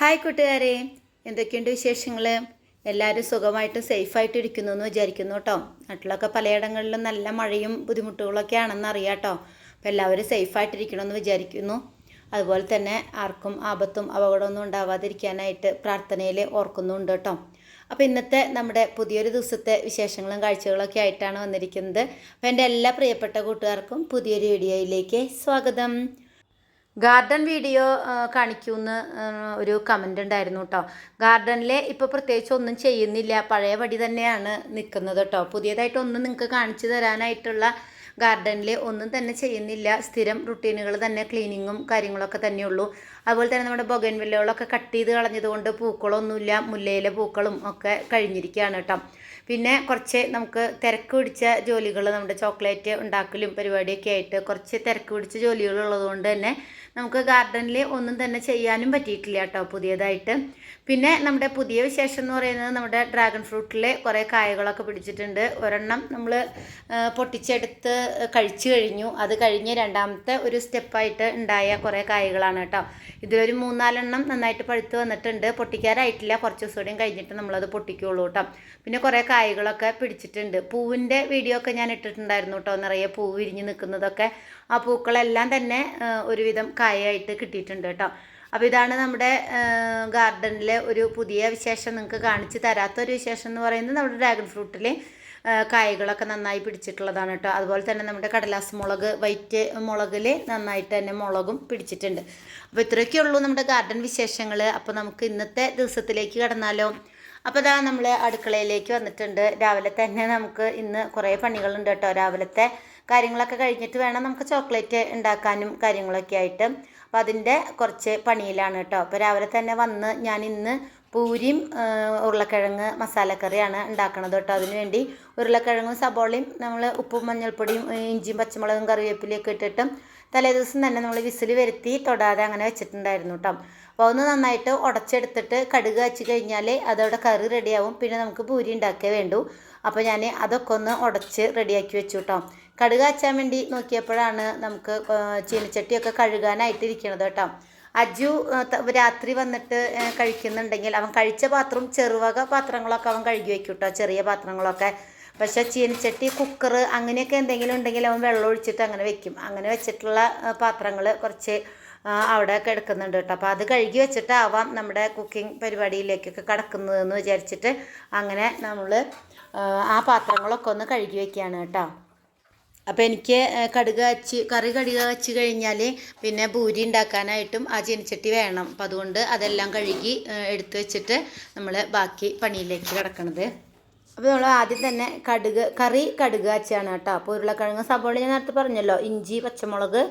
Hi കൂട്ടുകാരെ എന്തൊക്കെയുണ്ട് വിശേഷങ്ങൾ എല്ലാവരും സുഖമായിട്ട് സേഫായിട്ട് ഇരിക്കുന്നു എന്ന് വിചാരിക്കുന്നു കേട്ടോ. നാട്ടിലൊക്കെ പലയിടങ്ങളിലും നല്ല മഴയും ബുദ്ധിമുട്ടുകളൊക്കെ ആണെന്ന് അറിയാം കേട്ടോ. അപ്പോൾ എല്ലാവരും സേഫായിട്ടിരിക്കണമെന്ന് വിചാരിക്കുന്നു. അതുപോലെ തന്നെ ആർക്കും ആപത്തും അപകടമൊന്നും ഉണ്ടാവാതിരിക്കാനായിട്ട് പ്രാർത്ഥനയിൽ ഓർക്കുന്നുണ്ട് കേട്ടോ. അപ്പോൾ ഇന്നത്തെ നമ്മുടെ പുതിയൊരു ദിവസത്തെ വിശേഷങ്ങളും കാഴ്ചകളൊക്കെ ആയിട്ടാണ് വന്നിരിക്കുന്നത്. അപ്പോൾ എന്റെ എല്ലാ പ്രിയപ്പെട്ട കൂട്ടുകാർക്കും പുതിയൊരു വീഡിയോയിലേക്ക് സ്വാഗതം. ഗാർഡൻ വീഡിയോ കാണിക്കൂ കാണിക്കൂന്ന് ഒരു കമന്റ് ഉണ്ടായിരുന്നു കേട്ടോ ഗാർഡനിൽ ഇപ്പോൾ പ്രത്യേകിച്ച് ഒന്നും ചെയ്യുന്നില്ല. പഴയ പടി തന്നെയാണ് നിൽക്കുന്നത് കേട്ടോ പുതിയതായിട്ടൊന്നും നിങ്ങൾക്ക് കാണിച്ചു തരാനായിട്ടുള്ള ഗാർഡനിൽ ഒന്നും തന്നെ ചെയ്യുന്നില്ല. സ്ഥിരം റുട്ടീനുകൾ തന്നെ ക്ലീനിങ്ങും കാര്യങ്ങളൊക്കെ തന്നെയുള്ളൂ. അതുപോലെ തന്നെ നമ്മുടെ ബൊഗൻ വില്ലകളൊക്കെ കട്ട് ചെയ്ത് കളഞ്ഞതുകൊണ്ട് പൂക്കളൊന്നുമില്ല. മുല്ലയിലെ പൂക്കളും ഒക്കെ കഴിഞ്ഞിരിക്കുകയാണ് കേട്ടോ പിന്നെ കുറച്ച് നമുക്ക് തിരക്ക് പിടിച്ച ജോലികൾ നമ്മുടെ ചോക്ലേറ്റ് ഉണ്ടാക്കലും പരിപാടിയൊക്കെ ആയിട്ട് കുറച്ച് തിരക്ക് പിടിച്ച ജോലികൾ ഉള്ളതുകൊണ്ട് തന്നെ നമുക്ക് ഗാർഡനിൽ ഒന്നും തന്നെ ചെയ്യാനും പറ്റിയിട്ടില്ല കേട്ടോ പുതിയതായിട്ട്. പിന്നെ നമ്മുടെ പുതിയ വിശേഷം എന്ന് പറയുന്നത് നമ്മുടെ ഡ്രാഗൺ ഫ്രൂട്ടിലെ കുറേ കായകളൊക്കെ പിടിച്ചിട്ടുണ്ട്. ഒരെണ്ണം നമ്മൾ പൊട്ടിച്ചെടുത്ത് കഴിച്ചു കഴിഞ്ഞു. അത് കഴിഞ്ഞ് രണ്ടാമത്തെ ഒരു സ്റ്റെപ്പായിട്ട് ഉണ്ടായ കുറേ കായകളാണ് കേട്ടോ. ഇതിലൊരു മൂന്നാലെണ്ണം നന്നായിട്ട് പഴുത്ത് വന്നിട്ടുണ്ട്. പൊട്ടിക്കാറായിട്ടില്ല കുറച്ച് ദിവസം കഴിഞ്ഞിട്ട് നമ്മളത് പൊട്ടിക്കുള്ളൂ കേട്ടോ. പിന്നെ കുറേ കായകളൊക്കെ പിടിച്ചിട്ടുണ്ട്. പൂവിന്റെ വീഡിയോ ഒക്കെ ഞാൻ ഇട്ടിട്ടുണ്ടായിരുന്നു കേട്ടോ. നിറയെ പൂവ് വിരിഞ്ഞ് നിൽക്കുന്നതൊക്കെ. ആ പൂക്കളെല്ലാം തന്നെ ഒരുവിധം കായായിട്ട് കിട്ടിയിട്ടുണ്ട് കേട്ടോ. അപ്പോൾ ഇതാണ് നമ്മുടെ ഗാർഡനിലെ ഒരു പുതിയ വിശേഷം നിങ്ങൾക്ക് കാണിച്ച് തരാത്തൊരു വിശേഷം എന്ന് പറയുന്നത് നമ്മുടെ ഡ്രാഗൺ ഫ്രൂട്ടിൽ കായകളൊക്കെ നന്നായി പിടിച്ചിട്ടുള്ളതാണ് കേട്ടോ. അതുപോലെ തന്നെ നമ്മുടെ കടലാസ് മുളക് വൈറ്റ് മുളകിൽ നന്നായിട്ട് തന്നെ മുളകും പിടിച്ചിട്ടുണ്ട്. അപ്പോൾ ഇത്രയൊക്കെ ഉള്ളൂ നമ്മുടെ ഗാർഡൻ വിശേഷങ്ങൾ അപ്പോൾ നമുക്ക് ഇന്നത്തെ ദിവസത്തിലേക്ക് കടന്നാലോ. അപ്പോൾ ഇതാ നമ്മൾ അടുക്കളയിലേക്ക് വന്നിട്ടുണ്ട്. രാവിലെ തന്നെ നമുക്ക് ഇന്ന് കുറേ പണികളുണ്ട് കേട്ടോ. രാവിലത്തെ കാര്യങ്ങളൊക്കെ കഴിഞ്ഞിട്ട് വേണം നമുക്ക് ചോക്ലേറ്റ് ഉണ്ടാക്കാനും കാര്യങ്ങളൊക്കെ ആയിട്ട്. അപ്പോൾ അതിന്റെ കുറച്ച് പണിയിലാണ് കേട്ടോ. അപ്പോൾ രാവിലെ തന്നെ വന്ന് ഞാൻ ഇന്ന് പൂരിയും ഉരുളക്കിഴങ്ങ് മസാലക്കറിയാണ് ഉണ്ടാക്കണത് കേട്ടോ. അതിന് വേണ്ടി ഉരുളക്കിഴങ്ങും സബോളയും നമ്മൾ ഉപ്പും മഞ്ഞൾപ്പൊടിയും ഇഞ്ചിയും പച്ചമുളകും കറിവേപ്പിലയൊക്കെ ഇട്ടിട്ട് തലേ ദിവസം തന്നെ നമ്മൾ വിസിൽ വരുത്തി തൊടാതെ അങ്ങനെ വെച്ചിട്ടുണ്ടായിരുന്നു കേട്ടോ. അപ്പോൾ ഒന്ന് നന്നായിട്ട് ഉടച്ചെടുത്തിട്ട് കടുക് വച്ച് കഴിഞ്ഞാൽ അതവിടെ കറി റെഡിയാവും. പിന്നെ നമുക്ക് പൂരി ഉണ്ടാക്കേ വേണ്ടൂ. അപ്പോൾ ഞാൻ അതൊക്കെ ഒന്ന് ഉടച്ച് റെഡിയാക്കി വെച്ചു കേട്ടോ. കടുക് വച്ചാൻ വേണ്ടി നോക്കിയപ്പോഴാണ് നമുക്ക് ചീനച്ചട്ടിയൊക്കെ കഴുകാനായിട്ട് ഇരിക്കണത് കേട്ടോ. അജു രാത്രി വന്നിട്ട് കഴിക്കുന്നുണ്ടെങ്കിൽ അവൻ കഴിച്ച പാത്രം ചെറുവക പാത്രങ്ങളൊക്കെ അവൻ കഴുകി വെക്കും കേട്ടോ ചെറിയ പാത്രങ്ങളൊക്കെ. പക്ഷേ ചീനച്ചട്ടി കുക്കർ അങ്ങനെയൊക്കെ എന്തെങ്കിലും ഉണ്ടെങ്കിൽ അവൻ വെള്ളം ഒഴിച്ചിട്ട് അങ്ങനെ വെക്കും. അങ്ങനെ വെച്ചിട്ടുള്ള പാത്രങ്ങൾ കുറച്ച് അവിടെ കിടക്കുന്നുണ്ട് കേട്ടോ. അപ്പോൾ അത് കഴുകി വെച്ചിട്ടാവാം നമ്മുടെ കുക്കിംഗ് പരിപാടിയിലേക്കൊക്കെ കിടക്കുന്നതെന്ന് വിചാരിച്ചിട്ട് അങ്ങനെ നമ്മൾ ആ പാത്രങ്ങളൊക്കെ ഒന്ന് കഴുകി വെക്കുകയാണ് കേട്ടോ. അപ്പോൾ എനിക്ക് കടുക് വച്ച് കറി കടുക് വച്ച് കഴിഞ്ഞാൽ പിന്നെ പൂരി ഉണ്ടാക്കാനായിട്ടും ആ ചീനച്ചട്ടി വേണം. അപ്പം അതുകൊണ്ട് അതെല്ലാം കഴുകി എടുത്തു വെച്ചിട്ട് നമ്മൾ ബാക്കി പണിയിലേക്ക് കിടക്കണത്. അപ്പോൾ നമ്മൾ ആദ്യം തന്നെ കടുക് കറി കടുക് വച്ചാണ് കേട്ടോ. അപ്പോൾ ഉരുളക്കിഴങ്ങ് സബോള ഞാൻ നേരത്തെ പറഞ്ഞല്ലോ. ഇഞ്ചി പച്ചമുളക്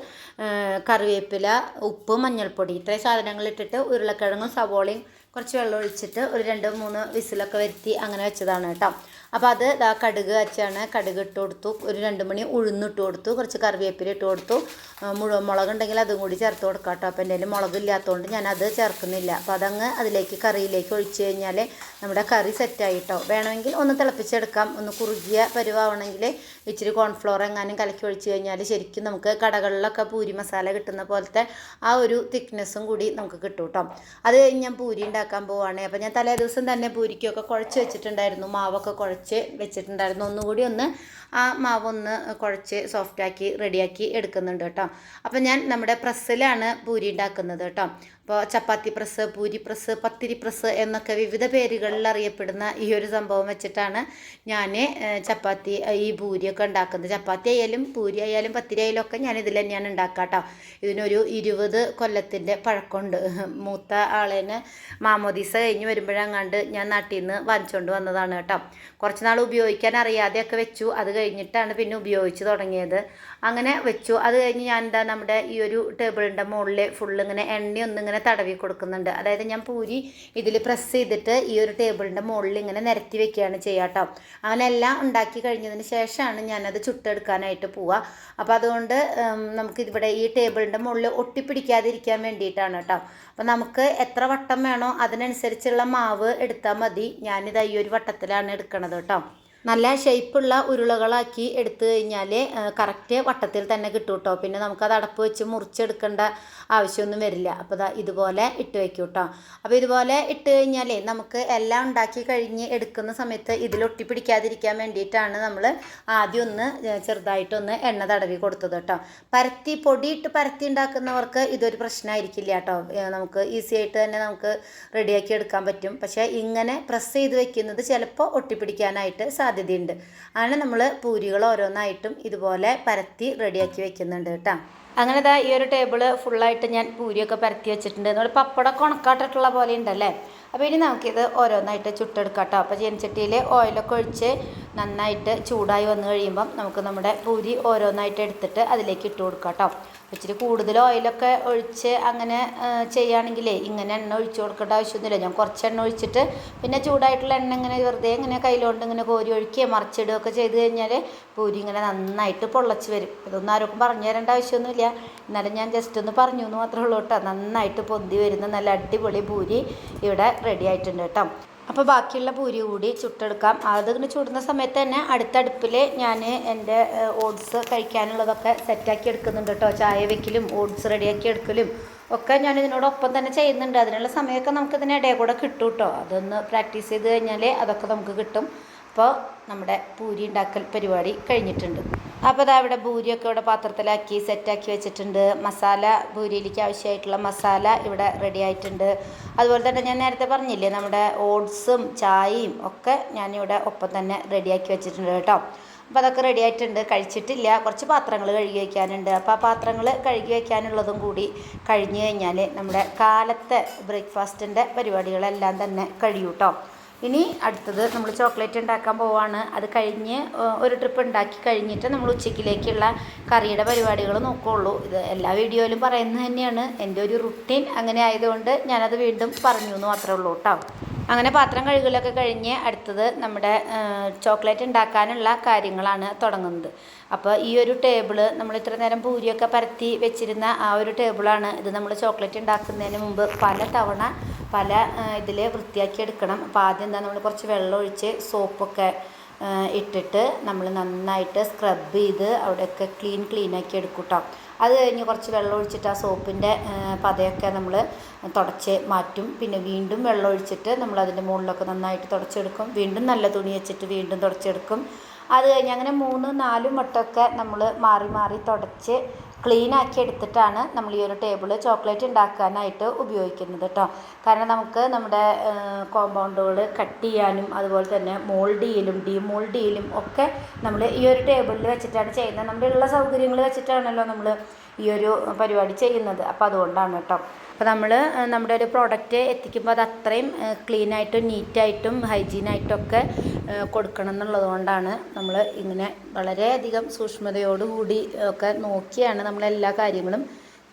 കറിവേപ്പില ഉപ്പ് മഞ്ഞൾപ്പൊടി. ഇത്രയും സാധനങ്ങൾ ഇട്ടിട്ട് ഉരുളക്കിഴങ്ങും സബോളയും കുറച്ച് വെള്ളം ഒഴിച്ചിട്ട് ഒരു രണ്ട് മൂന്ന് വിസിലൊക്കെ വരുത്തി അങ്ങനെ വെച്ചതാണ് കേട്ടോ. അപ്പോൾ അത് ഇതാ കടുക് വെച്ചാണ് കടുക് ഇട്ട് കൊടുത്തു. ഒരു രണ്ട് മണി ഉഴുന്നിട്ട് കൊടുത്തു. കുറച്ച് കറിവേപ്പില ഇട്ട് കൊടുത്തു. മുഴുവൻ മുളക് ഉണ്ടെങ്കിൽ അതും കൂടി ചേർത്ത് കൊടുക്കാം കേട്ടോ. അപ്പോൾ എന്റെ മുളക് മുളകില്ലാത്തതുകൊണ്ട് ഞാൻ അത് ചേർക്കുന്നില്ല. അപ്പോൾ അതങ്ങ് അതിലേക്ക് കറിയിലേക്ക് ഒഴിച്ച് കഴിഞ്ഞാൽ നമ്മുടെ കറി സെറ്റായി കേട്ടോ. വേണമെങ്കിൽ ഒന്ന് തിളപ്പിച്ചെടുക്കാം. ഒന്ന് കുറുകിയ പരുവാവണമെങ്കിൽ ഇച്ചിരി കോൺഫ്ലോർ എങ്ങാനും കലക്കി ഒഴിച്ച് കഴിഞ്ഞാൽ ശരിക്കും നമുക്ക് കടകളിലൊക്കെ പൂരി മസാല കിട്ടുന്ന പോലത്തെ ആ ഒരു തിക്നെസ്സും കൂടി നമുക്ക് കിട്ടും കേട്ടോ. അത് ഞാൻ പൂരി ഉണ്ടാക്കാൻ പോവുകയാണ് അപ്പോൾ ഞാൻ തലേ ദിവസം തന്നെ പൂരിക്കൊക്കെ കുഴച്ച് വെച്ചിട്ടുണ്ടായിരുന്നു. മാവൊക്കെ കുഴച്ച് വെച്ചിട്ടുണ്ടായിരുന്നു. ഒന്നുകൂടി ഒന്ന് ആ മാവ് ഒന്ന് കുഴച്ച് സോഫ്റ്റാക്കി റെഡിയാക്കി എടുക്കുന്നുണ്ട് കേട്ടോ. അപ്പോൾ ഞാൻ നമ്മുടെ പ്രസ്സിലാണ് പൂരി ഉണ്ടാക്കുന്നത് കേട്ടോ. അപ്പോൾ chapati press puri press pathiri press എന്നൊക്കെ വിവിധ പേരുകളിൽ അറിയപ്പെടുന്ന ഈ ഒരു സംഭവം വെച്ചിട്ടാണ് ഞാൻ ചപ്പാത്തി ഈ പൂരിയൊക്കെ ഉണ്ടാക്കുന്നത്. ചപ്പാത്തി ആയാലും പൂരി ആയാലും പത്തിരി ആയാലും ഒക്കെ ഞാൻ ഇതിൽ തന്നെയാണ് ഉണ്ടാക്കുക കേട്ടോ ഇതിനൊരു ഇരുപത് കൊല്ലത്തിന്റെ പഴക്കമുണ്ട്. മൂത്ത ആളേന് മാമോദീസ കഴിഞ്ഞ് വരുമ്പോഴങ്ങാണ്ട് ഞാൻ നാട്ടിൽ നിന്ന് വാങ്ങിച്ചുകൊണ്ട് വന്നതാണ് കേട്ടോ. കുറച്ച് നാൾ ഉപയോഗിക്കാൻ അറിയാതെയൊക്കെ വെച്ചു. അത് കഴിഞ്ഞിട്ടാണ് പിന്നെ ഉപയോഗിച്ച് തുടങ്ങിയത്. അങ്ങനെ വെച്ചു. അത് കഴിഞ്ഞ് ഞാൻ എന്താ നമ്മുടെ ഈ ഒരു ടേബിളിന്റെ മുകളിൽ ഫുള്ള് ഇങ്ങനെ എണ്ണയൊന്നും ഇങ്ങനെ തടവി കൊടുക്കുന്നുണ്ട്. അതായത് ഞാൻ പൂരി ഇതിൽ പ്രസ് ചെയ്തിട്ട് ഈ ഒരു ടേബിളിന്റെ മുകളിൽ ഇങ്ങനെ നിരത്തി വെക്കുകയാണ് ചെയ്യാട്ടോ അങ്ങനെ എല്ലാം ഉണ്ടാക്കി കഴിഞ്ഞതിന് ശേഷമാണ് ഞാനത് ചുട്ടെടുക്കാനായിട്ട് പോവുക. അപ്പോൾ അതുകൊണ്ട് നമുക്കിവിടെ ഈ ടേബിളിന്റെ മുകളിൽ ഒട്ടിപ്പിടിക്കാതിരിക്കാൻ വേണ്ടിയിട്ടാണ് കേട്ടോ അപ്പോൾ നമുക്ക് എത്ര വട്ടം വേണോ അതിനനുസരിച്ചുള്ള മാവ് എടുത്താൽ മതി. ഞാനിത് ഈ ഒരു വട്ടത്തിലാണ് എടുക്കണത് കേട്ടോ നല്ല ഷേപ്പുള്ള ഉരുളകളാക്കി എടുത്തു കഴിഞ്ഞാൽ കറക്റ്റ് വട്ടത്തിൽ തന്നെ കിട്ടും കേട്ടോ പിന്നെ നമുക്കത് അടപ്പ് വെച്ച് മുറിച്ചെടുക്കേണ്ട ആവശ്യമൊന്നും വരില്ല. അപ്പോൾ ദാ ഇതുപോലെ ഇട്ട് വയ്ക്കും കേട്ടോ അപ്പോൾ ഇതുപോലെ ഇട്ട് കഴിഞ്ഞാലേ നമുക്ക് എല്ലാം ഉണ്ടാക്കി കഴിഞ്ഞ് എടുക്കുന്ന സമയത്ത് ഇതിൽ ഒട്ടിപ്പിടിക്കാതിരിക്കാൻ വേണ്ടിയിട്ടാണ് നമ്മൾ ആദ്യം ഒന്ന് ചെറുതായിട്ടൊന്ന് എണ്ണ തടവി കൊടുത്തത് കേട്ടോ. പരത്തി പൊടിയിട്ട് പരത്തി ഉണ്ടാക്കുന്നവർക്ക് ഇതൊരു പ്രശ്നമായിരിക്കില്ല കേട്ടോ. നമുക്ക് ഈസി ആയിട്ട് തന്നെ നമുക്ക് റെഡിയാക്കി എടുക്കാൻ പറ്റും. പക്ഷേ ഇങ്ങനെ പ്രസ് ചെയ്ത് വെക്കുന്നത് ചിലപ്പോൾ ഒട്ടിപ്പിടിക്കാനായിട്ട് സാധ്യതയുണ്ട്. അങ്ങനെ നമ്മൾ പൂരികൾ ഓരോന്നായിട്ടും ഇതുപോലെ പരത്തി റെഡിയാക്കി വെക്കുന്നുണ്ട് കേട്ടോ. അങ്ങനെ ഈ ഒരു ടേബിൾ ഫുള്ളായിട്ട് ഞാൻ പൂരിയൊക്കെ പരത്തി വെച്ചിട്ടുണ്ട്. നമ്മൾ പപ്പടമൊക്കെ ഉണക്കാട്ടിട്ടുള്ള പോലെ ഉണ്ടല്ലേ? അപ്പോൾ ഇനി നമുക്കിത് ഓരോന്നായിട്ട് ചുട്ടെടുക്കാം കേട്ടോ. അപ്പോൾ ചീനച്ചട്ടിയിൽ ഓയിലൊക്കെ ഒഴിച്ച് നന്നായിട്ട് ചൂടായി വന്നു കഴിയുമ്പം നമുക്ക് നമ്മുടെ പൂരി ഓരോന്നായിട്ട് എടുത്തിട്ട് അതിലേക്ക് ഇട്ട് കൊടുക്കാം കേട്ടോ. ഇച്ചിരി കൂടുതൽ ഓയിലൊക്കെ ഒഴിച്ച് അങ്ങനെ ചെയ്യുകയാണെങ്കിലേ ഇങ്ങനെ എണ്ണ ഒഴിച്ച് കൊടുക്കേണ്ട ആവശ്യമൊന്നുമില്ല. ഞാൻ കുറച്ച് എണ്ണ ഒഴിച്ചിട്ട് പിന്നെ ചൂടായിട്ടുള്ള എണ്ണ ഇങ്ങനെ വെറുതെ ഇങ്ങനെ കയ്യിലോണ്ട് ഇങ്ങനെ കോരി ഒഴിക്കുകയോ മറിച്ചിടുകയൊക്കെ ചെയ്ത് കഴിഞ്ഞാൽ പൂരി ഇങ്ങനെ നന്നായിട്ട് പൊള്ളച്ച് വരും. ഇതൊന്നും ആർക്കും പറഞ്ഞു തരേണ്ട ആവശ്യമൊന്നുമില്ല. എന്നാലും ഞാൻ ജസ്റ്റ് ഒന്ന് പറഞ്ഞു എന്ന് മാത്രമേ ഉള്ളൂ കേട്ടോ. നന്നായിട്ട് പൊന്തി വരുന്ന നല്ല അടിപൊളി പൂരി ഇവിടെ റെഡി ആയിട്ടുണ്ട് കേട്ടോ. അപ്പോൾ ബാക്കിയുള്ള പൂരി കൂടി ചുട്ടെടുക്കാം. അതിങ്ങനെ ചുടുന്ന സമയത്ത് തന്നെ അടുത്തടുപ്പിൽ ഞാൻ എന്റെ ഓട്സ് കഴിക്കാനുള്ളതൊക്കെ സെറ്റാക്കി എടുക്കുന്നുണ്ട് കേട്ടോ. ചായ വെക്കലും ഓട്സ് റെഡിയാക്കി എടുക്കലും ഒക്കെ ഞാൻ ഇതിനോടൊപ്പം തന്നെ ചെയ്യുന്നുണ്ട്. അതിനുള്ള സമയമൊക്കെ നമുക്ക് ഇതിന് ഇടയിൽ കൂടെ കിട്ടും കേട്ടോ. അതൊന്ന് പ്രാക്ടീസ് ചെയ്ത് കഴിഞ്ഞാൽ അതൊക്കെ നമുക്ക് കിട്ടും. അപ്പോൾ നമ്മുടെ പൂരി ഉണ്ടാക്കൽ പരിപാടി കഴിഞ്ഞിട്ടുണ്ട്. അപ്പോൾ അതാ ഇവിടെ പൂരിയൊക്കെ ഇവിടെ പാത്രത്തിലാക്കി സെറ്റാക്കി വെച്ചിട്ടുണ്ട്. മസാല പൂരിയിലേക്ക് ആവശ്യമായിട്ടുള്ള മസാല ഇവിടെ റെഡി ആയിട്ടുണ്ട്. അതുപോലെ തന്നെ ഞാൻ നേരത്തെ പറഞ്ഞില്ലേ നമ്മുടെ ഓട്സും ചായയും ഒക്കെ ഞാനിവിടെ ഒപ്പം തന്നെ റെഡിയാക്കി വെച്ചിട്ടുണ്ട് കേട്ടോ. അപ്പോൾ അതൊക്കെ റെഡി ആയിട്ടുണ്ട്. കഴിച്ചിട്ടില്ല. കുറച്ച് പാത്രങ്ങൾ കഴുകി വയ്ക്കാനുണ്ട് അപ്പോൾ ആ പാത്രങ്ങൾ കഴുകി വയ്ക്കാനുള്ളതും കൂടി കഴിഞ്ഞ് കഴിഞ്ഞാൽ നമ്മുടെ കാലത്തെ ബ്രേക്ക്ഫാസ്റ്റിന്റെ പരിപാടികളെല്ലാം തന്നെ കഴിയും കേട്ടോ ഇനി അടുത്തത് നമ്മൾ ചോക്ലേറ്റ് ഉണ്ടാക്കാൻ പോവാണ്. അത് കഴിഞ്ഞ് ഒരു ട്രിപ്പ് ഉണ്ടാക്കി കഴിഞ്ഞിട്ട് നമ്മൾ ഉച്ചയ്ക്കിലേക്കുള്ള കറിയുടെ പരിപാടികൾ നോക്കുകയുള്ളൂ ഇത് എല്ലാ വീഡിയോയിലും പറയുന്നത് തന്നെയാണ്. എന്റെ ഒരു റുട്ടീൻ അങ്ങനെ ആയതുകൊണ്ട് ഞാനത് വീണ്ടും പറഞ്ഞു എന്ന് മാത്രമേ ഉള്ളൂ കേട്ടോ. അങ്ങനെ പാത്രം കഴുകലൊക്കെ കഴിഞ്ഞ് അടുത്തത് നമ്മുടെ ചോക്ലേറ്റ് ഉണ്ടാക്കാനുള്ള കാര്യങ്ങളാണ് തുടങ്ങുന്നത്. അപ്പോൾ ഈ ഒരു ടേബിൾ നമ്മൾ ഇത്ര നേരം പൂരിയൊക്കെ പരത്തി വെച്ചിരുന്ന ആ ഒരു ടേബിളാണ് ഇത് നമ്മൾ ചോക്ലേറ്റ് ഉണ്ടാക്കുന്നതിന് മുമ്പ് പല തവണ പല ഇതിൽ വൃത്തിയാക്കി എടുക്കണം. അപ്പോൾ ആദ്യം എന്താ നമ്മൾ കുറച്ച് വെള്ളം ഒഴിച്ച് സോപ്പൊക്കെ ഇട്ടിട്ട് നമ്മൾ നന്നായിട്ട് സ്ക്രബ് ചെയ്ത് അവിടെയൊക്കെ ക്ലീൻ ക്ലീനാക്കി എടുക്കും കേട്ടോ അത് കഴിഞ്ഞ് കുറച്ച് വെള്ളം ഒഴിച്ചിട്ട് ആ സോപ്പിന്റെ പതയൊക്കെ നമ്മൾ തുടച്ച് മാറ്റും. പിന്നെ വീണ്ടും വെള്ളം ഒഴിച്ചിട്ട് നമ്മൾ അതിന്റെ മുകളിലൊക്കെ നന്നായിട്ട് തുടച്ചെടുക്കും. വീണ്ടും നല്ല തുണി വെച്ചിട്ട് വീണ്ടും തുടച്ചെടുക്കും. അത് കഴിഞ്ഞ് അങ്ങനെ മൂന്ന് നാലും വട്ടമൊക്കെ നമ്മൾ മാറി മാറി തുടച്ച് ക്ലീൻ ആക്കി എടുത്തിട്ടാണ് നമ്മൾ ഈ ഒരു ടേബിൾ ചോക്ലേറ്റ് ഉണ്ടാക്കാനായിട്ട് ഉപയോഗിക്കുന്നത് കേട്ടോ കാരണം നമുക്ക് നമ്മുടെ കോമ്പൗണ്ടുകൾ കട്ട് ചെയ്യാനും അതുപോലെ തന്നെ മോൾഡ് ചെയ്യലും ഡീമോൾഡ് ചെയ്യലും ഒക്കെ നമ്മൾ ഈ ഒരു ടേബിളിൽ വെച്ചിട്ടാണ് ചെയ്യുന്നത്. നമ്മുടെ ഉള്ള സൗകര്യങ്ങൾ വെച്ചിട്ടാണല്ലോ നമ്മൾ ഈ ഒരു പരിപാടി ചെയ്യുന്നത്. അപ്പോൾ അതുകൊണ്ടാണ് കേട്ടോ അപ്പോൾ നമ്മൾ നമ്മുടെ ഒരു പ്രോഡക്റ്റ് എത്തിക്കുമ്പോൾ അത് അത്രയും ക്ലീനായിട്ടും നീറ്റായിട്ടും ഹൈജീനായിട്ടൊക്കെ കൊടുക്കണം എന്നുള്ളതുകൊണ്ടാണ് നമ്മൾ ഇങ്ങനെ വളരെയധികം സൂക്ഷ്മതയോടുകൂടി ഒക്കെ നോക്കിയാണ് നമ്മൾ എല്ലാ കാര്യങ്ങളും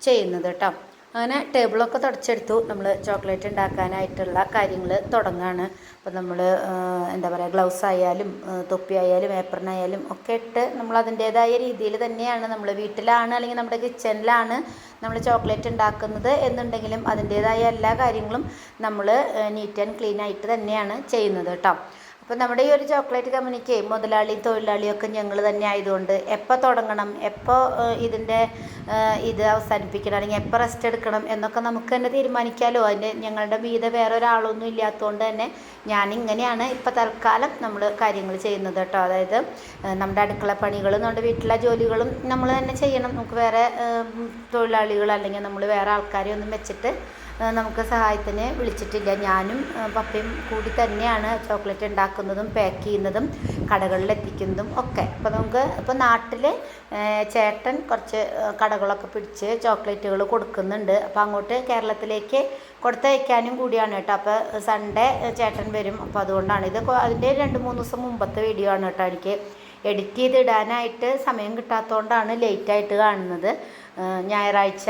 ചെയ്യുന്നത് കേട്ടോ അങ്ങനെ ടേബിളൊക്കെ തുടച്ചെടുത്തു. നമ്മൾ ചോക്ലേറ്റ് ഉണ്ടാക്കാനായിട്ടുള്ള കാര്യങ്ങൾ തുടങ്ങുകയാണ് അപ്പോൾ നമ്മൾ എന്താ പറയുക ഗ്ലൗസ് ആയാലും തൊപ്പി ആയാലും ഏപ്രണായാലും ഒക്കെ ഇട്ട് നമ്മൾ അതിന്റേതായ രീതിയിൽ തന്നെയാണ് നമ്മൾ വീട്ടിലാണ് അല്ലെങ്കിൽ നമ്മുടെ കിച്ചണിലാണ് നമ്മൾ ചോക്ലേറ്റ് ഉണ്ടാക്കുന്നത് എന്നുണ്ടെങ്കിലും അതിന്റേതായ എല്ലാ കാര്യങ്ങളും നമ്മൾ നീറ്റ് ആൻഡ് ക്ലീൻ ആയിട്ട് തന്നെയാണ് ചെയ്യുന്നത് കേട്ടോ. അപ്പോൾ നമ്മുടെ ഈ ഒരു ചോക്ലേറ്റ് കമ്പനിക്ക് മുതലാളി തൊഴിലാളിയും ഒക്കെ ഞങ്ങൾ തന്നെ ആയതുകൊണ്ട് എപ്പോൾ തുടങ്ങണം? എപ്പോൾ ഇതിന്റെ ഇത് അവസാനിപ്പിക്കണം? അല്ലെങ്കിൽ എപ്പോൾ റെസ്റ്റ് എടുക്കണം? എന്നൊക്കെ നമുക്ക് തന്നെ തീരുമാനിക്കാമല്ലോ അതിന്റെ ഞങ്ങളുടെ വീത വേറെ ഒരാളൊന്നും ഇല്ലാത്തതുകൊണ്ട് തന്നെ ഞാനിങ്ങനെയാണ് ഇപ്പോൾ തൽക്കാലം നമ്മൾ കാര്യങ്ങൾ ചെയ്യുന്നത് കേട്ടോ. അതായത് നമ്മുടെ അടുക്കള പണികളും നമ്മുടെ വീട്ടിലെ ജോലികളും നമ്മൾ തന്നെ ചെയ്യണം. നമുക്ക് വേറെ തൊഴിലാളികൾ അല്ലെങ്കിൽ നമ്മൾ വേറെ ആൾക്കാരെ ഒന്നും വെച്ചിട്ട് നമുക്ക് സഹായത്തിന് വിളിച്ചിട്ടില്ല. ഞാനും പപ്പയും കൂടി തന്നെയാണ് ചോക്ലേറ്റ് ഉണ്ടാക്കുന്നതും പാക്ക് ചെയ്യുന്നതും കടകളിൽ എത്തിക്കുന്നതും ഒക്കെ. അപ്പോൾ നമുക്ക് ഇപ്പോൾ നാട്ടിൽ ചേട്ടൻ കുറച്ച് കടകളൊക്കെ പിടിച്ച് ചോക്ലേറ്റുകൾ കൊടുക്കുന്നുണ്ട്. അപ്പോൾ അങ്ങോട്ട് കേരളത്തിലേക്ക് കൊടുത്തയക്കാനും കൂടിയാണ് കേട്ടോ. അപ്പോൾ സൺഡേ ചേട്ടൻ വരും. അപ്പോൾ അതുകൊണ്ടാണ്. ഇത് അതിന്റെ രണ്ട് മൂന്ന് ദിവസം മുമ്പത്തെ വീഡിയോ ആണ് കേട്ടോ എനിക്ക്. എഡിറ്റ് ചെയ്തിടാനായിട്ട് സമയം കിട്ടാത്തതുകൊണ്ടാണ് ലേറ്റായിട്ട് കാണുന്നത്. ഞായറാഴ്ച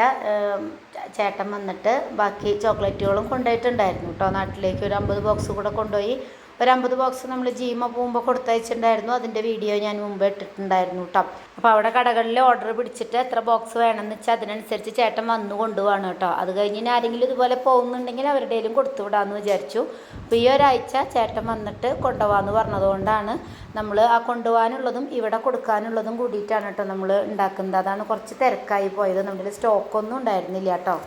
ചേട്ടൻ വന്നിട്ട് ബാക്കി ചോക്ലേറ്റുകളും കൊണ്ടുപോയിട്ടുണ്ടായിരുന്നു കേട്ടോ. നാട്ടിലേക്ക് ഒരു അമ്പത് ബോക്സ് കൂടെ കൊണ്ടുപോയി. ഒരു അമ്പത് ബോക്സ് നമ്മൾ ജീമ പോകുമ്പോൾ കൊടുത്തയച്ചിട്ടുണ്ടായിരുന്നു അതിന്റെ വീഡിയോ ഞാൻ മുമ്പ് ഇട്ടിട്ടുണ്ടായിരുന്നു കേട്ടോ അപ്പോൾ അവിടെ കടകളിൽ ഓർഡർ പിടിച്ചിട്ട് എത്ര ബോക്സ് വേണമെന്ന് വെച്ചാൽ അതിനനുസരിച്ച് ചേട്ടൻ വന്നു കൊണ്ടുപോവാണ് കേട്ടോ അത് കഴിഞ്ഞ് ഇനി ആരെങ്കിലും ഇതുപോലെ പോകുന്നുണ്ടെങ്കിൽ അവരുടെയും കൊടുത്തു വിടാമെന്ന് വിചാരിച്ചു. അപ്പോൾ ഈ ഒരാഴ്ച ചേട്ടൻ വന്നിട്ട് കൊണ്ടുപോകാമെന്ന് പറഞ്ഞതുകൊണ്ടാണ് നമ്മൾ ആ കൊണ്ടുപോകാനുള്ളതും ഇവിടെ കൊടുക്കാനുള്ളതും കൂടിയിട്ടാണ് കേട്ടോ നമ്മൾ ഉണ്ടാക്കുന്നത്. അതാണ് കുറച്ച് തിരക്കായി പോയത്. നമ്മുടെ സ്റ്റോക്കൊന്നും ഉണ്ടായിരുന്നില്ല കേട്ടോ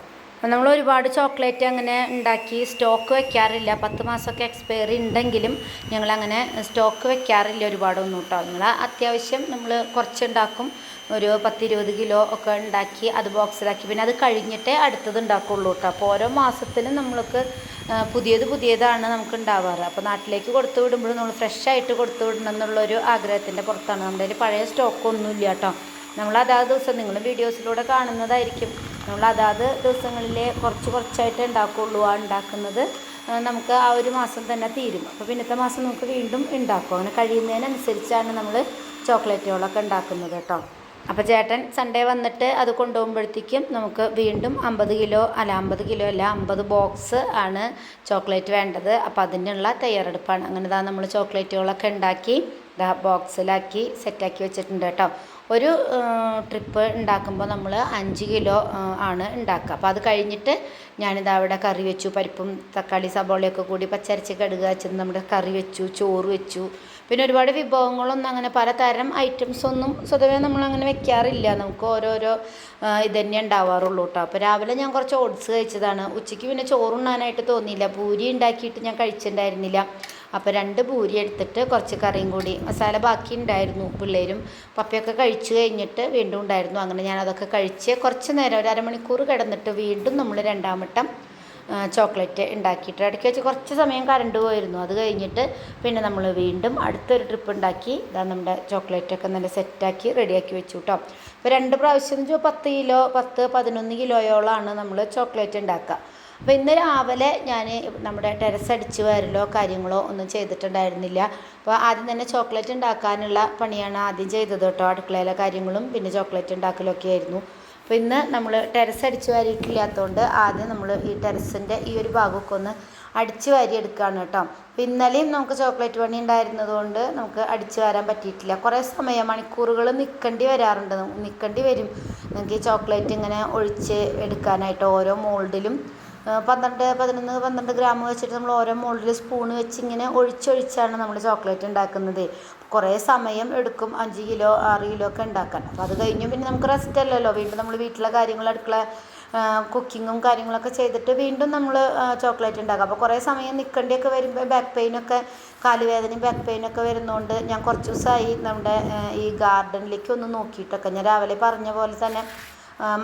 നമ്മൾ ഒരുപാട് ചോക്ലേറ്റ് അങ്ങനെ ഉണ്ടാക്കി സ്റ്റോക്ക് വെക്കാറില്ല. പത്ത് മാസമൊക്കെ എക്സ്പയറി ഉണ്ടെങ്കിലും ഞങ്ങളങ്ങനെ സ്റ്റോക്ക് വെക്കാറില്ല ഒരുപാടൊന്നും കേട്ടോ. നിങ്ങൾ അത്യാവശ്യം നമ്മൾ കുറച്ചുണ്ടാക്കും. ഒരു പത്തിരുപത് കിലോ ഒക്കെ ഉണ്ടാക്കി അത് ബോക്സിലാക്കി. പിന്നെ അത് കഴിഞ്ഞിട്ടേ അടുത്തത് ഉണ്ടാക്കുള്ളൂ കേട്ടോ. അപ്പോൾ ഓരോ മാസത്തിലും നമ്മൾക്ക് പുതിയത് പുതിയതാണ് നമുക്ക് ഉണ്ടാവാറ്. അപ്പോൾ നാട്ടിലേക്ക് കൊടുത്തു വിടുമ്പോഴും നമ്മൾ ഫ്രഷ് ആയിട്ട് കൊടുത്തു വിടണം എന്നുള്ളൊരു ആഗ്രഹത്തിന്റെ പുറത്താണ്. നമ്മുടെ പഴയ സ്റ്റോക്കൊന്നുമില്ല കേട്ടോ. നമ്മൾ അതാത് ദിവസം നിങ്ങൾ വീഡിയോസിലൂടെ കാണുന്നതായിരിക്കും. നമ്മൾ അതാത് ദിവസങ്ങളിലെ കുറച്ച് കുറച്ചായിട്ട് ഉണ്ടാക്കുകയുള്ളൂ ആ ഉണ്ടാക്കുന്നത്. നമുക്ക് ആ ഒരു മാസം തന്നെ തീരും. അപ്പോൾ പിന്നത്തെ മാസം നമുക്ക് വീണ്ടും ഉണ്ടാക്കും. അങ്ങനെ കഴിയുന്നതിനനുസരിച്ചാണ് നമ്മൾ ചോക്ലേറ്റുകളൊക്കെ ഉണ്ടാക്കുന്നത് കേട്ടോ. അപ്പോൾ ചേട്ടൻ സൺഡേ വന്നിട്ട് അത് കൊണ്ടുപോകുമ്പോഴത്തേക്കും നമുക്ക് വീണ്ടും അമ്പത് കിലോ അല്ല അമ്പത് കിലോ അല്ല അമ്പത് ബോക്സ് ആണ് ചോക്ലേറ്റ് വേണ്ടത്. അപ്പോൾ അതിനുള്ള തയ്യാറെടുപ്പാണ്. അങ്ങനെ നമ്മൾ ചോക്ലേറ്റുകളൊക്കെ ഉണ്ടാക്കി ബോക്സിലാക്കി സെറ്റാക്കി വെച്ചിട്ടുണ്ട് കേട്ടോ. ഒരു ട്രിപ്പ് ഉണ്ടാക്കുമ്പോൾ നമ്മൾ അഞ്ച് കിലോ ആണ് ഉണ്ടാക്കുക. അപ്പോൾ അത് കഴിഞ്ഞിട്ട് ഞാനിതാ അവിടെ കറി വെച്ചു. പരിപ്പും തക്കാളി സബോളയൊക്കെ കൂടി പച്ചരച്ച് കടുക് വെച്ചത് നമ്മുടെ കറി വെച്ചു ചോറ് വെച്ചു. പിന്നെ ഒരുപാട് വിഭവങ്ങളൊന്നും അങ്ങനെ പലതരം ഐറ്റംസ് ഒന്നും സ്വതവേ നമ്മൾ അങ്ങനെ വെക്കാറില്ല. നമുക്ക് ഓരോരോ ഇത് തന്നെ ഉണ്ടാവാറുള്ളൂ കേട്ടോ. അപ്പോൾ രാവിലെ ഞാൻ കുറച്ച് ഓട്സ് കഴിച്ചതാണ്. ഉച്ചയ്ക്ക് പിന്നെ ചോറുണ്ണാനായിട്ട് തോന്നിയില്ല. പൂരി ഉണ്ടാക്കിയിട്ട് ഞാൻ കഴിച്ചിട്ടുണ്ടായിരുന്നില്ല. അപ്പോൾ രണ്ട് പൂരി എടുത്തിട്ട് കുറച്ച് കറിയും കൂടി. മസാല ബാക്കി ഉണ്ടായിരുന്നു പിള്ളേരും. പപ്പയൊക്കെ കഴിച്ചു കഴിഞ്ഞിട്ട് വീണ്ടും ഉണ്ടായിരുന്നു. അങ്ങനെ ഞാൻ അതൊക്കെ കഴിച്ച് കുറച്ച് നേരം ഒരു അരമണിക്കൂർ കിടന്നിട്ട് വീണ്ടും നമ്മൾ രണ്ടാമട്ടം ചോക്ലേറ്റ് ഉണ്ടാക്കിയിട്ട് ഇടയ്ക്ക് വെച്ച് കുറച്ച് സമയം കറണ്ട് പോയിരുന്നു. അത് കഴിഞ്ഞിട്ട് പിന്നെ നമ്മൾ വീണ്ടും അടുത്തൊരു ട്രിപ്പ് ഉണ്ടാക്കി. ഇതാ നമ്മുടെ ചോക്ലേറ്റൊക്കെ നല്ല സെറ്റാക്കി റെഡിയാക്കി വെച്ചു കേട്ടോ അപ്പോൾ രണ്ട് പ്രാവശ്യം എന്ന് വെച്ചാൽ പത്ത് കിലോ പത്ത് പതിനൊന്ന് കിലോയോളമാണ് നമ്മൾ ചോക്ലേറ്റ് ഉണ്ടാക്കുക. അപ്പോൾ ഇന്ന് രാവിലെ ഞാൻ നമ്മുടെ ടെറസ് അടിച്ച് വരലോ കാര്യങ്ങളോ ഒന്നും ചെയ്തിട്ടുണ്ടായിരുന്നില്ല. അപ്പോൾ ആദ്യം തന്നെ ചോക്ലേറ്റ് ഉണ്ടാക്കാനുള്ള പണിയാണ് ആദ്യം ചെയ്തത് കേട്ടോ. അടുക്കളയിലെ കാര്യങ്ങളും പിന്നെ ചോക്ലേറ്റ് ഉണ്ടാക്കലൊക്കെ ആയിരുന്നു. അപ്പോൾ ഇന്ന് നമ്മൾ ടെറസ് അടിച്ച് വാരിയിട്ടില്ലാത്തതുകൊണ്ട് ആദ്യം നമ്മൾ ഈ ടെറസിന്റെ ഈ ഒരു ഭാഗമൊക്കെ ഒന്ന് അടിച്ച് വാരി എടുക്കുകയാണ് കേട്ടോ. അപ്പോൾ ഇന്നലെയും നമുക്ക് ചോക്ലേറ്റ് പണി ഉണ്ടായിരുന്നതുകൊണ്ട് നമുക്ക് അടിച്ച് വരാൻ പറ്റിയിട്ടില്ല. കുറേ സമയം മണിക്കൂറുകൾ നിൽക്കേണ്ടി വരാറുണ്ട്. നിൽക്കേണ്ടി വരും. നമുക്ക് ഈ ചോക്ലേറ്റ് ഇങ്ങനെ ഒഴിച്ച് എടുക്കാനായിട്ട് ഓരോ മോൾഡിലും പന്ത്രണ്ട് പതിനൊന്ന് പന്ത്രണ്ട് ഗ്രാം വെച്ചിട്ട് നമ്മൾ ഓരോ മോൾഡിൽ സ്പൂൺ വെച്ച് ഇങ്ങനെ ഒഴിച്ചൊഴിച്ചാണ് നമ്മൾ ചോക്ലേറ്റ് ഉണ്ടാക്കുന്നത്. കുറേ സമയം എടുക്കും അഞ്ച് കിലോ ആറ് കിലോ ഒക്കെ ഉണ്ടാക്കാൻ. അപ്പോൾ അത് കഴിഞ്ഞു പിന്നെ നമുക്ക് റെസ്റ്റ് അല്ലല്ലോ. വീണ്ടും നമ്മൾ വീട്ടിലെ കാര്യങ്ങൾ അടുക്കള കുക്കിങ്ങും കാര്യങ്ങളൊക്കെ ചെയ്തിട്ട് വീണ്ടും നമ്മൾ ചോക്ലേറ്റ് ഉണ്ടാക്കുക അപ്പോൾ കുറേ സമയം നിൽക്കേണ്ടിയൊക്കെ വരുമ്പോൾ ബാക്ക് പെയിനൊക്കെ കാലുവേദനയും ബാക്ക് പെയിനൊക്കെ വരുന്നതുകൊണ്ട് ഞാൻ കുറച്ച് ദിവസമായി നമ്മുടെ ഈ ഗാർഡനിലേക്ക് ഒന്ന് നോക്കിയിട്ടൊക്കെ. ഞാൻ രാവിലെ പറഞ്ഞ പോലെ തന്നെ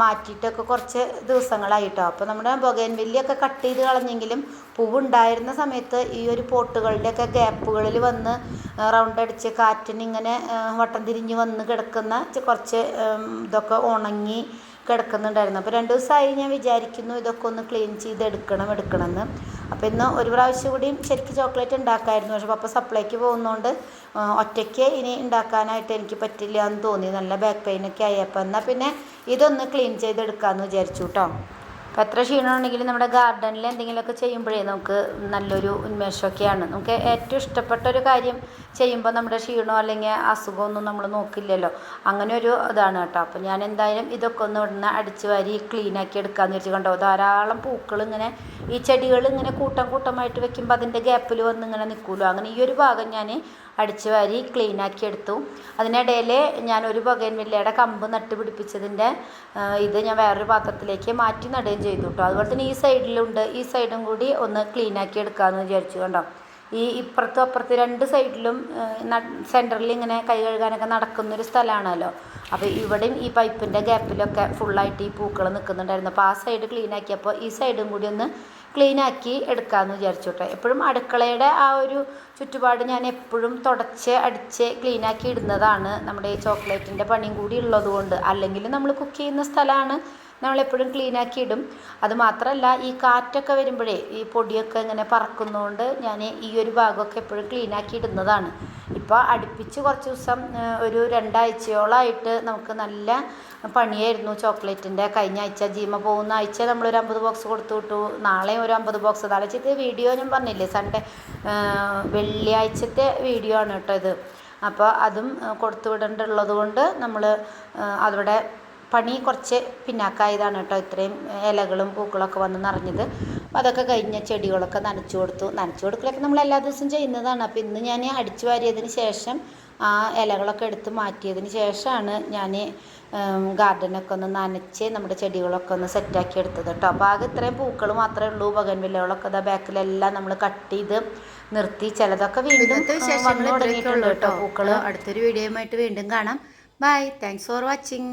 മാറ്റിയിട്ടൊക്കെ കുറച്ച് ദിവസങ്ങളായിട്ടോ. അപ്പോൾ നമ്മുടെ ബൊഗൈൻവില്ലയൊക്കെ കട്ട് ചെയ്ത് കളഞ്ഞെങ്കിലും പൂവുണ്ടായിരുന്ന സമയത്ത് ഈ ഒരു പോട്ടുകളുടെയൊക്കെ ഗ്യാപ്പുകളിൽ വന്ന് റൗണ്ട് അടിച്ച് കാറ്റിന് ഇങ്ങനെ വട്ടം തിരിഞ്ഞ് വന്ന് കിടക്കുന്ന കുറച്ച് ഇതൊക്കെ ഉണങ്ങി കിടക്കുന്നുണ്ടായിരുന്നു. അപ്പോൾ രണ്ട് ദിവസമായി ഞാൻ വിചാരിക്കുന്നു ഇതൊക്കെ ഒന്ന് ക്ലീൻ ചെയ്ത് എടുക്കണം എടുക്കണം എന്ന് അപ്പോൾ ഇന്ന് ഒരു പ്രാവശ്യം കൂടിയും ശരിക്ക് ചോക്ലേറ്റ് ഉണ്ടാക്കായിരുന്നു. പക്ഷെ പപ്പ സപ്ലൈക്ക് പോകുന്നതുകൊണ്ട് ഒറ്റയ്ക്ക് ഇനി ഉണ്ടാക്കാനായിട്ട് എനിക്ക് പറ്റില്ല എന്ന് തോന്നി. നല്ല ബാക്ക് പെയിനൊക്കെ ആയി. അപ്പോൾ എന്നാൽ പിന്നെ ഇതൊന്ന് ക്ലീൻ ചെയ്തെടുക്കാമെന്ന് വിചാരിച്ചു കേട്ടോ അപ്പോൾ എത്ര ക്ഷീണമുണ്ടെങ്കിലും നമ്മുടെ ഗാർഡനിൽ എന്തെങ്കിലുമൊക്കെ ചെയ്യുമ്പോഴേ നമുക്ക് നല്ലൊരു ഉന്മേഷമൊക്കെയാണ്. നമുക്ക് ഏറ്റവും ഇഷ്ടപ്പെട്ട ഒരു കാര്യം ചെയ്യുമ്പോൾ നമ്മുടെ ക്ഷീണമോ അല്ലെങ്കിൽ അസുഖമൊന്നും നമ്മൾ നോക്കില്ലല്ലോ. അങ്ങനെ ഒരു ഇതാണ് കേട്ടോ. അപ്പോൾ ഞാൻ എന്തായാലും ഇതൊക്കെ ഒന്ന് ഇവിടുന്ന് അടിച്ച് വാരി ക്ലീനാക്കി എടുക്കാമെന്ന് വെച്ച് കണ്ടോ. ധാരാളം പൂക്കൾ ഇങ്ങനെ ഈ ചെടികൾ ഇങ്ങനെ കൂട്ടം കൂട്ടമായിട്ട് വെക്കുമ്പോൾ അതിന്റെ ഗ്യാപ്പിൽ വന്ന് ഇങ്ങനെ നിൽക്കുമല്ലോ. അങ്ങനെ ഈ ഒരു ഭാഗം ഞാൻ അടിച്ച് വാരി ക്ലീനാക്കി എടുത്തു. അതിനിടയിൽ ഞാൻ ഒരു ബൊഗൈൻവില്ലയുടെ കമ്പ് നട്ട് പിടിപ്പിച്ചതിന്റെ ഇത് ഞാൻ വേറൊരു പാത്രത്തിലേക്ക് മാറ്റി നടുകയും ചെയ്തു കേട്ടോ അതുപോലെ തന്നെ ഈ സൈഡിലുണ്ട് ഈ സൈഡും കൂടി ഒന്ന് ക്ലീനാക്കി എടുക്കാമെന്ന് വിചാരിച്ചു കണ്ടോ. ഈ ഇപ്പുറത്തും അപ്പുറത്തും രണ്ട് സൈഡിലും സെന്ററിൽ ഇങ്ങനെ കൈ കഴുകാനൊക്കെ നടക്കുന്നൊരു സ്ഥലമാണല്ലോ അപ്പോൾ ഇവിടെയും ഈ പൈപ്പിന്റെ ഗ്യാപ്പിലൊക്കെ ഫുള്ളായിട്ട് ഈ പൂക്കൾ നിൽക്കുന്നുണ്ടായിരുന്നു അപ്പോൾ ആ സൈഡ് ക്ലീൻ ആക്കിയപ്പോൾ ഈ സൈഡും കൂടി ഒന്ന് ക്ലീൻ ആക്കി എടുക്കാമെന്ന് വിചാരിച്ചു കേട്ടോ എപ്പോഴും അടുക്കളയുടെ ആ ഒരു ചുറ്റുപാട് ഞാൻ എപ്പോഴും തുടച്ച് അടിച്ച് ക്ലീൻ ആക്കി ഇടുന്നതാണ് നമ്മുടെ ഈ ചോക്ലേറ്റിന്റെ പണിയും കൂടി ഉള്ളതുകൊണ്ട് അല്ലെങ്കിൽ നമ്മൾ കുക്ക് ചെയ്യുന്ന സ്ഥലമാണ് നമ്മളെപ്പോഴും ക്ലീൻ ആക്കി ഇടും. അതുമാത്രമല്ല ഈ കാറ്റൊക്കെ വരുമ്പോഴേ ഈ പൊടിയൊക്കെ ഇങ്ങനെ പറക്കുന്നതുകൊണ്ട് ഞാൻ ഈ ഒരു ഭാഗമൊക്കെ എപ്പോഴും ക്ലീൻ ആക്കി ഇടുന്നതാണ്. ഇപ്പോൾ അടുപ്പിച്ച് കുറച്ച് ദിവസം ഒരു രണ്ടാഴ്ചയോളമായിട്ട് നമുക്ക് നല്ല പണിയായിരുന്നു ചോക്ലേറ്റിന്റെ. കഴിഞ്ഞ ആഴ്ച ജീമ പോകുന്ന ആഴ്ച നമ്മളൊരു അമ്പത് ബോക്സ് കൊടുത്തു വിട്ടു. നാളെയും ഒരു അമ്പത് ബോക്സ്. നാളെ വീഡിയോ ഞാൻ പറഞ്ഞില്ലേ? സൺഡേ വെള്ളിയാഴ്ചത്തെ വീഡിയോ ആണ് കേട്ടോ ഇത്. അപ്പോൾ അതും കൊടുത്തു വിടേണ്ടതുള്ളത് കൊണ്ട് നമ്മൾ അവിടെ പണി കുറച്ച് പിന്നാക്കായതാണ് കേട്ടോ. ഇത്രയും ഇലകളും പൂക്കളൊക്കെ വന്ന് നിറഞ്ഞത്. അപ്പോൾ അതൊക്കെ കഴിഞ്ഞ ചെടികളൊക്കെ നനച്ചു കൊടുത്തു. നനച്ചു കൊടുക്കലൊക്കെ നമ്മൾ എല്ലാ ദിവസവും ചെയ്യുന്നതാണ്. അപ്പോൾ ഇന്ന് ഞാൻ അടിച്ചു വാരിയതിന് ശേഷം ആ ഇലകളൊക്കെ എടുത്ത് മാറ്റിയതിന് ശേഷമാണ് ഞാൻ ഗാർഡനൊക്കെ ഒന്ന് നനച്ച് നമ്മുടെ ചെടികളൊക്കെ ഒന്ന് സെറ്റാക്കി എടുത്തത് കേട്ടോ. അപ്പോൾ ആകെ ഇത്രയും പൂക്കൾ മാത്രമേ ഉള്ളൂ. ബഗൻവില്ലകളൊക്കെ അതാ ബാക്കിലെല്ലാം നമ്മൾ കട്ട് ചെയ്ത് നിർത്തി. ചിലതൊക്കെ വീണ്ടും വന്നു തുടങ്ങിയിട്ടുണ്ട് കേട്ടോ കേട്ടോ. പൂക്കൾ അടുത്തൊരു വീഡിയോയുമായിട്ട് വീണ്ടും കാണാം. Bye thanks for watching